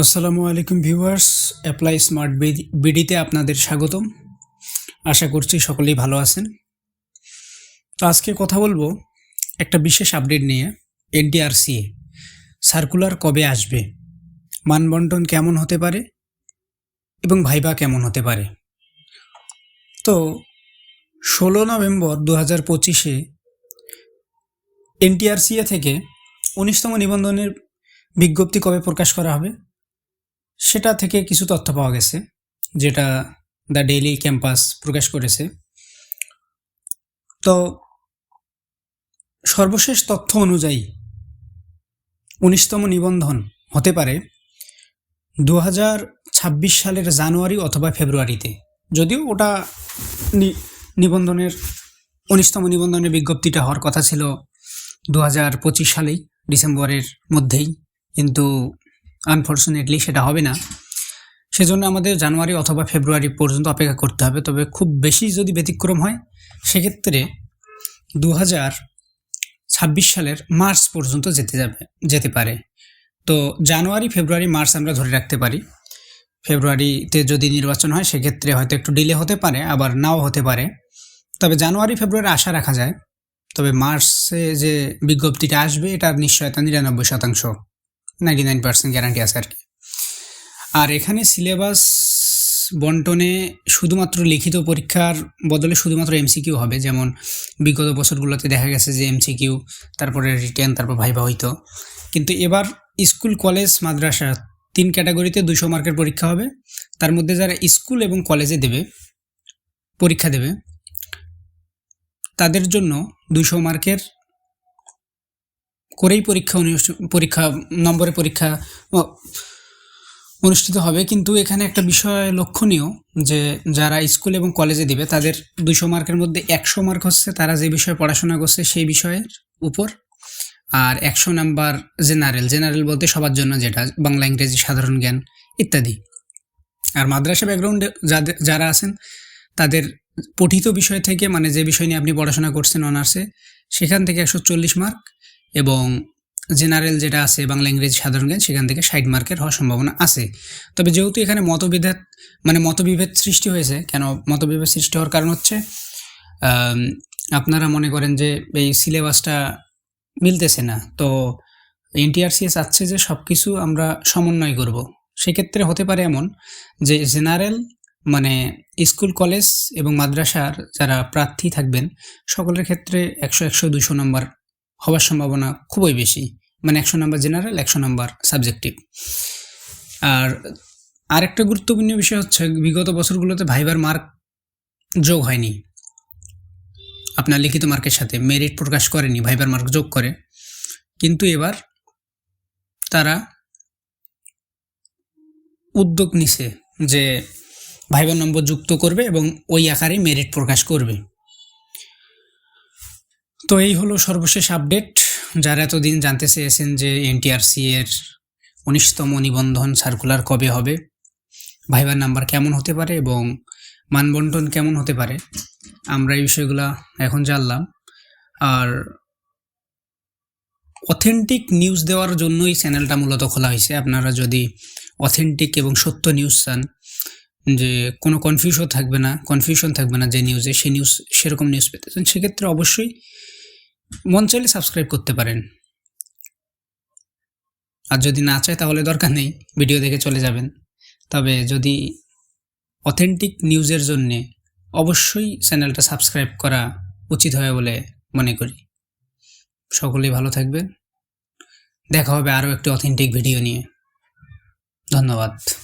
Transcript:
আসসালামু আলাইকুম viewers, apply smart বিডিতে আপনাদের স্বাগতম। আশা করছি সকলেই ভালো আছেন। তো আজকে কথা বলব একটা বিশেষ আপডেট নিয়ে এনটিআরসিএ সার্কুলার কবে আসবে? মানবন্টন কেমন হতে পারে? এবং ভাইবা কেমন হতে পারে? তো ষোলো নভেম্বর দু হাজার পঁচিশে এনটিআরসিএ থেকে উনিশতম নিবন্ধনের বিজ্ঞপ্তি কবে প্রকাশ করা হবে? সেটা থেকে কিছু তথ্য পাওয়া গেছে, যেটা দ্য ডেইলি ক্যাম্পাস প্রকাশ করেছে। তো সর্বশেষ তথ্য অনুযায়ী উনিশতম নিবন্ধন হতে পারে দু হাজার ছাব্বিশ সালের জানুয়ারি অথবা ফেব্রুয়ারিতে। যদিও ওটা নিবন্ধনের, উনিশতম নিবন্ধনের বিজ্ঞপ্তিটা হওয়ার কথা ছিল দু হাজার পঁচিশ সালেই, ডিসেম্বরের মধ্যেই। কিন্তু আনফর্চুনেটলি সেটা হবে না। সেজন্য আমাদের জানুয়ারি অথবা ফেব্রুয়ারি পর্যন্ত অপেক্ষা করতে হবে। তবে খুব বেশি যদি ব্যতিক্রম হয়, সেক্ষেত্রে দু হাজার ছাব্বিশ সালের মার্চ পর্যন্ত যেতে যাবে, যেতে পারে। তো জানুয়ারি, ফেব্রুয়ারি, মার্চ আমরা ধরে রাখতে পারি। ফেব্রুয়ারিতে যদি নির্বাচন হয়, সেক্ষেত্রে হয়তো একটু ডিলে হতে পারে, আবার নাও হতে পারে। তবে জানুয়ারি, ফেব্রুয়ারি আশা রাখা যায়। তবে মার্চে যে বিজ্ঞপ্তিটা আসবে, এটার নিশ্চয়তা নিরানব্বই শতাংশ। নাইনটি নাইন পার্সেন্ট গ্যারান্টি আছে আর কি। আর এখানে সিলেবাস বন্টনে শুধুমাত্র লিখিত পরীক্ষার বদলে শুধুমাত্র এমসিকিউ হবে, যেমন বিগত বছরগুলোতে দেখা গেছে যে এমসিকিউ তারপরে রিটেন তারপর ভাইবা হইতো। কিন্তু এবার স্কুল, কলেজ, মাদ্রাসা তিন ক্যাটাগরিতে দুশো মার্কের পরীক্ষা হবে। তার মধ্যে যারা স্কুল এবং কলেজে দেবে, পরীক্ষা দেবে, তাদের জন্য দুশো মার্কের করেই পরীক্ষা পরীক্ষা, নম্বরে পরীক্ষা অনুষ্ঠিত হবে। কিন্তু এখানে একটা বিষয় লক্ষণীয় যে যারা স্কুল এবং কলেজে দিবে, তাদের দুশো মার্কের মধ্যে একশো মার্ক হচ্ছে তারা যে বিষয়ে পড়াশোনা করছে সেই বিষয়ের উপর। আর একশো নাম্বার জেনারেল জেনারেল বলতে সবার জন্য যেটা, বাংলা, ইংরেজি, সাধারণ জ্ঞান ইত্যাদি। আর মাদ্রাসা ব্যাকগ্রাউন্ডে যাদের, যারা আছেন, তাদের পঠিত বিষয় থেকে মানে যে বিষয় নিয়ে আপনি পড়াশোনা করছেন অনার্সে, সেখান থেকে একশো চল্লিশ মার্ক। এবং জেনারেল যেটা আছে, বাংলা, ইংরেজি সাধারণ জ্ঞান, সেখান থেকে ষাট মার্কের হওয়ার সম্ভাবনা আছে। তবে যেহেতু এখানে মতবিভেদ মানে মতবিভেদ সৃষ্টি হয়েছে, কেন মতবিভেদ সৃষ্টি হওয়ার কারণ হচ্ছে আপনারা মনে করেন যে এই সিলেবাসটা মিলতেছে না। তো এনটিআরসি চাচ্ছে যে সব কিছু আমরা সমন্বয় করব। সেক্ষেত্রে হতে পারে এমন যে জেনারেল মানে স্কুল, কলেজ এবং মাদ্রাসার যারা প্রার্থী থাকবেন, সকলের ক্ষেত্রে একশো একশো, দুশো নম্বর হওয়ার সম্ভাবনা খুবই বেশি। মানে একশো নম্বর জেনারেল, একশো নম্বর সাবজেক্টিভ। আর আরেকটা গুরুত্বপূর্ণ বিষয় হচ্ছে, বিগত বছরগুলোতে ভাইবার মার্ক যোগ হয়নি। আপনার লিখিত মার্কের সাথে মেরিট প্রকাশ করেনি, ভাইবার মার্ক যোগ করে। কিন্তু এবার তারা উদ্যোগ নিছে যে ভাইবার নম্বর যুক্ত করবে এবং ওই আকারে মেরিট প্রকাশ করবে। তো এই হলো সর্বশেষ আপডেট যারা এতদিন জানতে চেয়েছেন যে এনটিআরসি এর উনিশতম নিবন্ধন সার্কুলার কবে হবে, ভাইবার নাম্বার কেমন হতে পারে এবং মানবন্টন কেমন হতে পারে, আমরা এই বিষয়গুলো এখন জানলাম। আর অথেন্টিক নিউজ দেওয়ার জন্যই চ্যানেলটা মূলত খোলা হয়েছে। আপনারা যদি অথেন্টিক এবং সত্য নিউজ চান, যে কোনো কনফিউশন থাকবে না কনফিউশন থাকবে না যে নিউজে সেই নিউজ সেরকম নিউজ পেতে চান, সেক্ষেত্রে অবশ্যই মন চাইলে সাবস্ক্রাইব করতে পারেন। আর যদি না চায় তাহলে দরকার নেই ভিডিও দেখে চলে যাবেন। তবে যদি অথেন্টিক নিউজের জন্যে অবশ্যই চ্যানেলটা সাবস্ক্রাইব করা উচিত হয় বলে মনে করি। সকলেই ভালো থাকবেন। দেখা হবে আরও একটি অথেন্টিক ভিডিও নিয়ে। ধন্যবাদ।